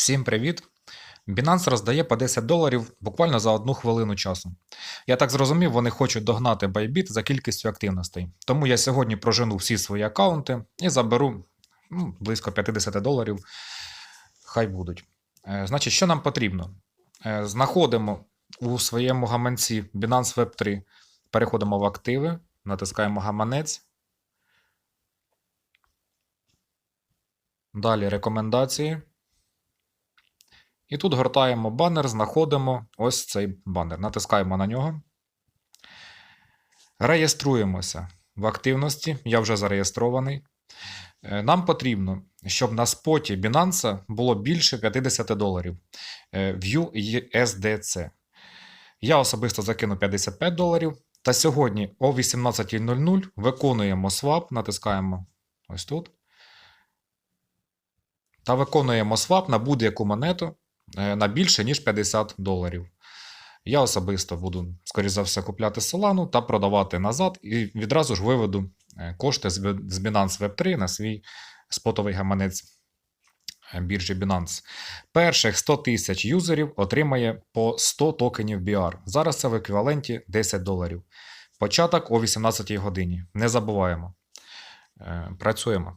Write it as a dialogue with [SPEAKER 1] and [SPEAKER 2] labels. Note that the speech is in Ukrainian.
[SPEAKER 1] Всім привіт! Binance роздає по 10 доларів буквально за одну хвилину часу. Я так зрозумів, вони хочуть догнати Bybit за кількістю активностей. Тому я сьогодні прожену всі свої аккаунти і заберу ну, близько 50 доларів. Хай будуть. Е, Значить, що нам потрібно? Е, Знаходимо у своєму гаманці Binance Web 3, переходимо в активи, натискаємо гаманець. Далі рекомендації. І тут гортаємо банер, знаходимо ось цей банер. Натискаємо на нього. Реєструємося в активності. Я вже зареєстрований. Е, Нам потрібно, щоб на споті Binance було більше 50 доларів е, в USDC. Я особисто закину 55 доларів. Та сьогодні о 18.00 виконуємо свап, натискаємо ось тут. Та виконуємо свап на будь-яку монету на більше, ніж 50 доларів. Я особисто буду, скоріш за все, купляти Solana та продавати назад, і відразу ж виведу е, кошти з Binance Web3 на свій спотовий гаманець е, біржі Binance. Перших 100 тисяч юзерів отримає по 100 токенів BR. Зараз це в еквіваленті 10 доларів. Початок о 18 годині. Не забуваємо. Е, Працюємо.